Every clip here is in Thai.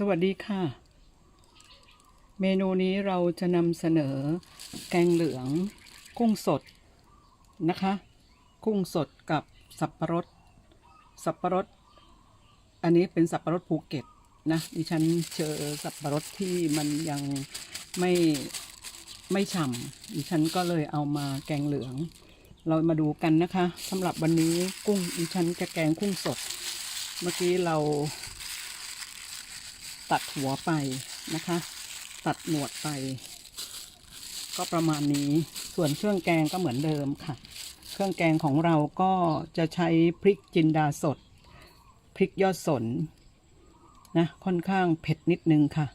สวัสดีค่ะ เมนูนี้เราจะนำเสนอแกงเหลือง กุ้งสดนะคะ กุ้งสดกับสับปะรด สับปะรด อันนี้เป็นสับปะรดภูเก็ตนะดิฉันเจอสับปะรดที่มันยังไม่ไม่ฉ่ำดิฉันก็เลยเอามาแกงเหลือง เรามาดูกันนะคะสำหรับวันนี้กุ้งดิฉันจะแกงกุ้งสด เมื่อกี้เรา ตัดหัวไปนะคะ ตัดหนวดไป ก็ประมาณนี้ส่วนเครื่องแกงก็เหมือนเดิมค่ะ เครื่องแกงของเราก็จะใช้พริกจินดาสด พริกยอดสนนะค่อนข้างเผ็ดนิดนึงค่ะ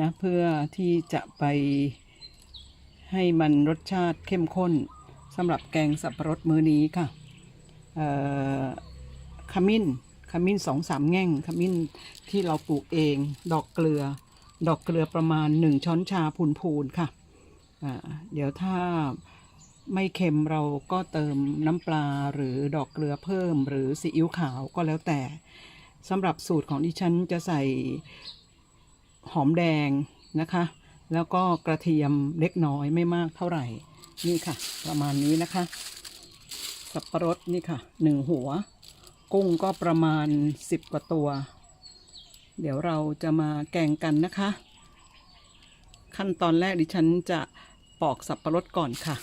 นะเพื่อที่จะไปให้มันรสชาติเข้มข้นสำหรับแกงสับปะรดมื้อนี้ค่ะขมิ้น ขมิ้นสองสามแง่งขมิ้นที่เราปลูกเอง ดอกเกลือ ดอกเกลือประมาณหนึ่งช้อนชาพูนๆค่ะอ่าเดี๋ยวถ้าไม่เค็มเราก็เติมน้ำปลาหรือดอกเกลือเพิ่ม หรือซีอิ๊วขาวก็แล้วแต่สำหรับสูตรของดิฉันจะใส่หอมแดงนะคะ แล้วก็กระเทียมเล็กน้อยไม่มากเท่าไหร่ นี่ค่ะ ประมาณนี้นะคะ สับปะรดนี่ค่ะหนึ่งหัว กุ้งก็ประมาณสิบกว่าตัว เดี๋ยวเราจะมาแกงกันนะคะ ขั้นตอนแรกดิฉันจะปอกสับปะรดก่อนค่ะ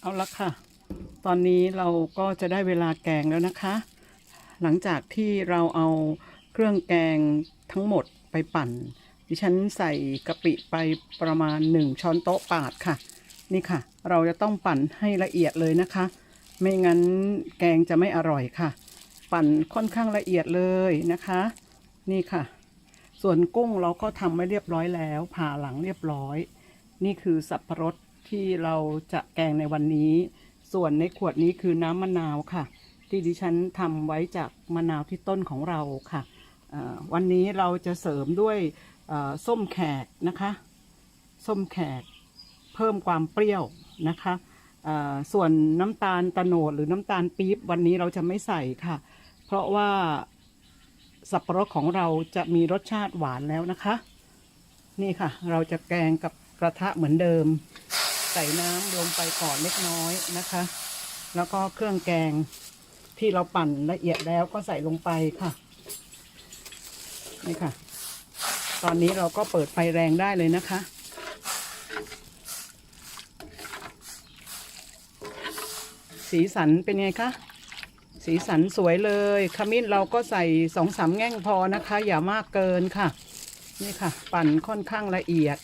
เอาละค่ะ ตอนนี้เราก็จะได้เวลาแกงแล้วนะคะ หลังจากที่เราเอาเครื่องแกงทั้งหมดไปปั่น ดิฉันใส่กะปิไปประมาณหนึ่งช้อนโต๊ะปาดค่ะ นี่ค่ะ เราจะต้องปั่นให้ละเอียดเลยนะคะ ไม่งั้นแกงจะไม่อร่อยค่ะ ปั่นค่อนข้างละเอียดเลยนะคะ นี่ค่ะ ส่วนกุ้งเราก็ทำไว้เรียบร้อยแล้ว ผ่าหลังเรียบร้อย นี่คือสับปะรดที่เราจะแกงในวันนี้ ส่วนในขวดนี้คือน้ำมะนาวค่ะ ที่ดิฉันทำไว้จากมะนาวที่ต้นของเราค่ะ วันนี้เราจะเสริมด้วยส้มแขกนะคะ ส้มแขกเพิ่มความเปรี้ยวนะคะ ส่วนน้ำตาลตะโนดหรือน้ำตาลปี๊บวันนี้เราจะไม่ใส่ค่ะ เพราะว่าสับปะรดของเราจะมีรสชาติหวานแล้วนะคะ นี่ค่ะ เราจะแกงกับกระทะเหมือนเดิม ใส่น้ำลงไปก่อนเล็กน้อยนะคะ แล้วก็เครื่องแกงที่เราปั่นละเอียดแล้วก็ใส่ลงไปค่ะ นี่ค่ะ ตอนนี้เราก็เปิดไฟแรงได้เลยนะคะ สีสันเป็นไงคะสีสันสวยเลยขมิ้นเราก็ใส่สองสามแง่งพอนะคะ อย่ามากเกินค่ะ นี่ค่ะ ปั่นค่อนข้างละเอียด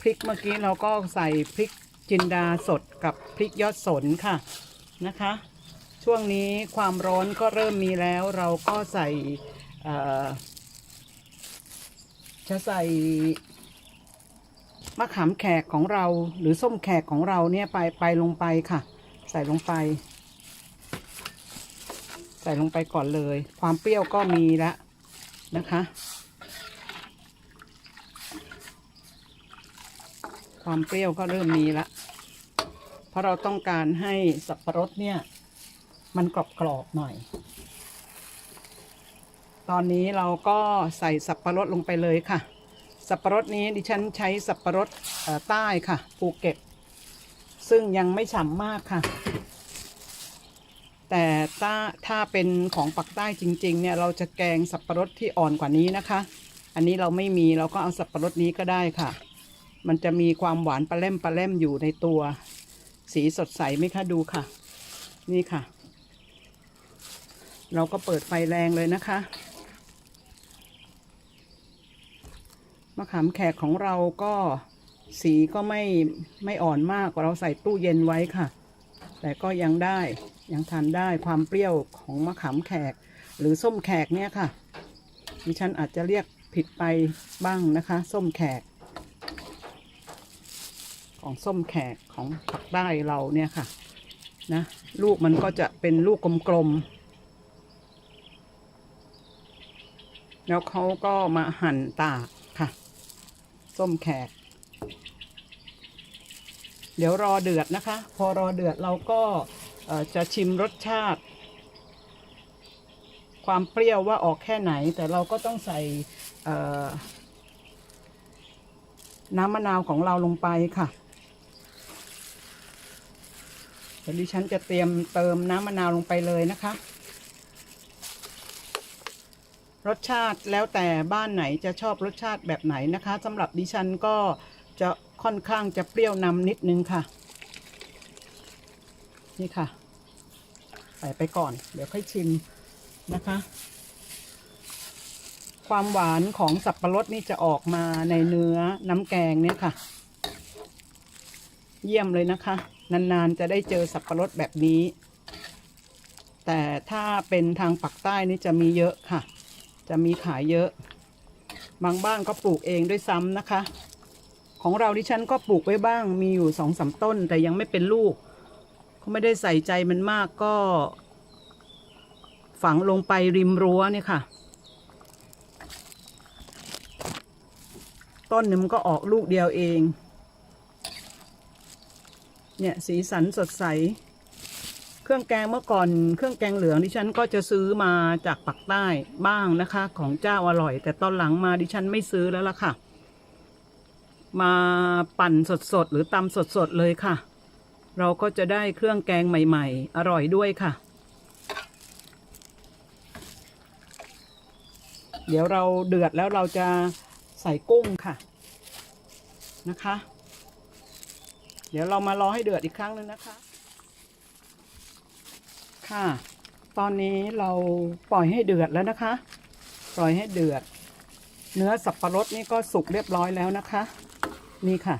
พริกเมื่อกี้เราก็ใส่พริกจินดาสดกับพริกยอดสนค่ะนะคะ ช่วงนี้ความร้อนก็เริ่มมีแล้วเราก็ใส่จะใส่มะขามแขกของเราหรือส้มแขกของเราเนี่ยไปไปลงไปค่ะ ใส่ลงไป ใส่ลงไปก่อนเลย ความเปรี้ยวก็มีแล้วนะคะ ความเปรี้ยวก็เริ่มมีละเพราะเราต้องการให้สับปะรดเนี่ย มันกรอบๆหน่อย ตอนนี้เราก็ใส่สับปะรดลงไปเลยค่ะ สับปะรดนี้ดิฉันใช้สับปะรดใต้ค่ะภูเก็ตซึ่งยังไม่ฉ่ำมากค่ะ แต่ถ้าถ้าเป็นของปักใต้จริงๆเนี่ยเราจะแกงสับปะรดที่อ่อนกว่านี้นะคะ อันนี้เราไม่มีเราก็เอาสับปะรดนี้ก็ได้ค่ะ มันจะมีความหวานปลาเล่มปลาเล่มอยู่ในตัว สีสดใสไหมคะดูค่ะ นี่ค่ะ เราก็เปิดไฟแรงเลยนะคะมะขามแขกของเราก็สีก็ไม่ไม่อ่อนมากเราใส่ตู้เย็นไว้ค่ะ แต่ก็ยังได้ยังทานได้ความเปรี้ยวของมะขามแขก หรือส้มแขกเนี่ยค่ะ ดิฉันอาจจะเรียกผิดไปบ้างนะคะ ส้มแขก ของส้มแขกของผักใต้เราเนี่ยค่ะนะลูกมันก็จะเป็นลูกกลมๆ แล้วเขาก็มาหั่นตากค่ะ ส้มแขก เดี๋ยวรอเดือดนะคะ พอรอเดือดเราก็จะชิมรสชาติ ความเปรี้ยวว่าออกแค่ไหน แต่เราก็ต้องใส่น้ำมะนาวของเราลงไปค่ะเดี๋ยวดิฉันจะเตรียมเติมน้ำมะนาวลงไปเลยนะคะ รสชาติแล้วแต่บ้านไหนจะชอบรสชาติแบบไหนนะคะสำหรับดิฉันก็ จะค่อนข้างจะเปรี้ยวนำนิดนึงค่ะ นี่ค่ะ ใส่ไปก่อน เดี๋ยวค่อยชิมนะคะ ความหวานของสับปะรดนี่จะออกมาในเนื้อน้ำแกงเนี่ยค่ะ เยี่ยมเลยนะคะ นานๆจะได้เจอสับปะรดแบบนี้ แต่ถ้าเป็นทางปักใต้นี่จะมีเยอะค่ะ จะมีขายเยอะ บางบ้านก็ปลูกเองด้วยซ้ำนะคะ ของเราดิฉันก็ปลูกไว้บ้างมีอยู่สองสามต้น แต่ยังไม่เป็นลูกเขาไม่ได้ใส่ใจมันมากก็ ฝังลงไปริมรั้วเนี่ยค่ะ ต้นหนึ่งมันก็ออกลูกเดียวเอง เนี่ยสีสันสดใส เครื่องแกงเมื่อก่อนเครื่องแกงเหลืองดิฉันก็จะซื้อมาจากปักใต้บ้างนะคะ ของเจ้าอร่อย แต่ตอนหลังมาดิฉันไม่ซื้อแล้วล่ะค่ะ มาปั่นสดๆ หรือตำสดๆ เลยค่ะ เราก็จะได้เครื่องแกงใหม่ ๆ อร่อยด้วยค่ะ เดี๋ยวเราเดือดแล้วเราจะใส่กุ้งค่ะนะคะ เดี๋ยวเรามารอให้เดือดอีกครั้งหนึ่งนะคะ ค่ะ ตอนนี้เราปล่อยให้เดือดแล้วนะคะ ปล่อยให้เดือด เนื้อสับปะรดนี่ก็สุกเรียบร้อยแล้วนะคะ นี่ค่ะ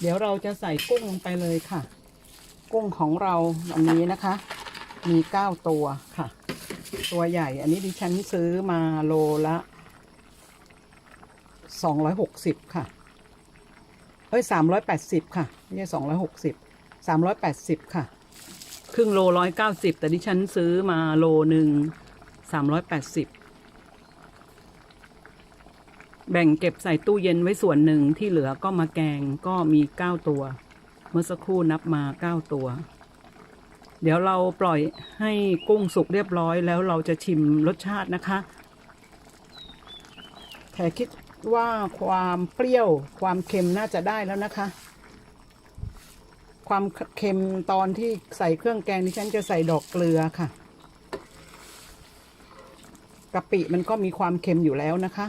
เดี๋ยวเราจะใส่กุ้งลงไปเลยค่ะ กุ้งของเราวันนี้นะคะ มีเก้าตัวค่ะ ตัวใหญ่ อันนี้ดิฉันซื้อมาโลละสองร้อยหกสิบค่ะ เอ้ยสามร้อยแปดสิบค่ะ ไม่ใช่สองร้อยหกสิบสามร้อยแปดสิบค่ะ ครึ่งโลร้อยเก้าสิบแต่ดิฉันซื้อมาโลหนึ่งสามร้อยแปดสิบ แบ่งเก็บใส่ตู้เย็นไว้ส่วนหนึ่งที่เหลือก็มาแกงก็มีเก้าตัว เมื่อสักครู่นับมาเก้าตัว เดี๋ยวเราปล่อยให้กุ้งสุกเรียบร้อยแล้วเราจะชิมรสชาตินะคะแขคิดว่าความเปรี้ยวความเค็มน่าจะได้แล้วนะคะ ความเค็มตอนที่ใส่เครื่องแกงดิฉันจะใส่ดอกเกลือค่ะกะปิมันก็มีความเค็มอยู่แล้วนะคะ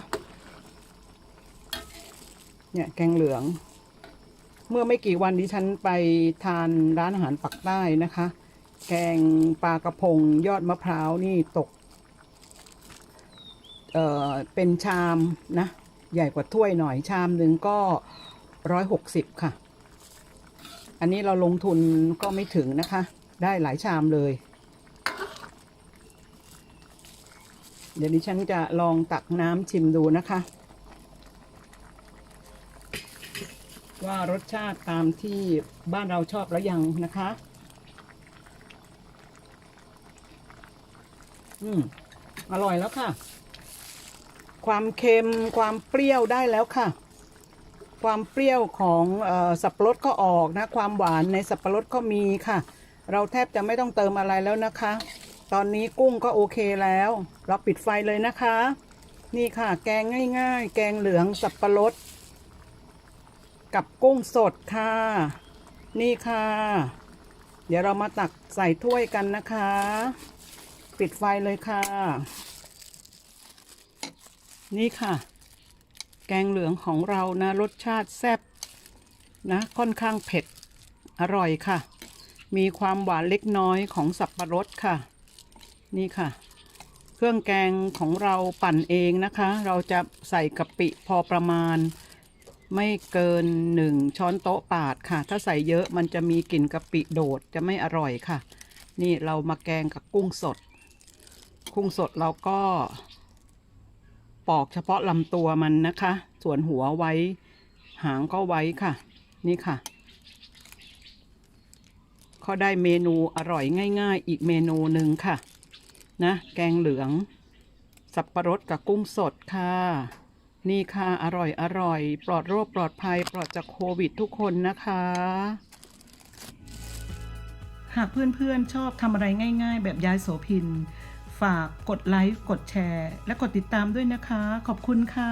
เนี่ยแกงเหลือง เมื่อไม่กี่วันดิฉันไปทานร้านอาหารปักใต้นะคะ แกงปลากระพงยอดมะพร้าวนี่ตก เอ่อเป็นชามนะ ใหญ่กว่าถ้วยหน่อยชามหนึ่งก็ร้อยหกสิบค่ะ อันนี้เราลงทุนก็ไม่ถึงนะคะ ได้หลายชามเลย เดี๋ยวดิฉันจะลองตักน้ำชิมดูนะคะ ว่ารสชาติตามที่บ้านเราชอบแล้วยังนะคะ อืม อร่อยแล้วค่ะ ความเค็มความเปรี้ยวได้แล้วค่ะ ความเปรี้ยวของออสับปะรดก็ออกนะ ความหวานในสับปะรดก็มีค่ะ เราแทบจะไม่ต้องเติมอะไรแล้วนะคะ ตอนนี้กุ้งก็โอเคแล้ว เราปิดไฟเลยนะคะ นี่ค่ะ แกงง่าย ๆ แกงเหลืองสับปะรด กับกุ้งสดค่ะ นี่ค่ะ เดี๋ยวเรามาตักใส่ถ้วยกันนะคะ ปิดไฟเลยค่ะ นี่ค่ะ แกงเหลืองของเรานะรสชาติแซ่บนะค่อนข้างเผ็ดอร่อยค่ะ มีความหวานเล็กน้อยของสับปะรดค่ะ นี่ค่ะ เครื่องแกงของเราปั่นเองนะคะ เราจะใส่กะปิพอประมาณ ไม่เกินหนึ่งช้อนโต๊ะปาดค่ะ ถ้าใส่เยอะมันจะมีกลิ่นกะปิโดดจะไม่อร่อยค่ะ นี่เรามาแกงกับกุ้งสด กุ้งสดเราก็ปอกเฉพาะลำตัวมันนะคะ ส่วนหัวไว้ หางก็ไว้ค่ะ นี่ค่ะก็ได้เมนูอร่อยง่าย ๆ อีกเมนูหนึ่งค่ะ นะ แกงเหลือง สับประรดกับกุ้งสดค่ะ นี่ค่ะ อร่อยอร่อย ปลอดโรคปลอดภัย ปลอดจากโควิดทุกคนนะคะ หากเพื่อนๆชอบทำอะไรง่ายๆ แบบยายโสพิน ฝากกดไลค์ กดแชร์ และกดติดตามด้วยนะคะ ขอบคุณค่ะ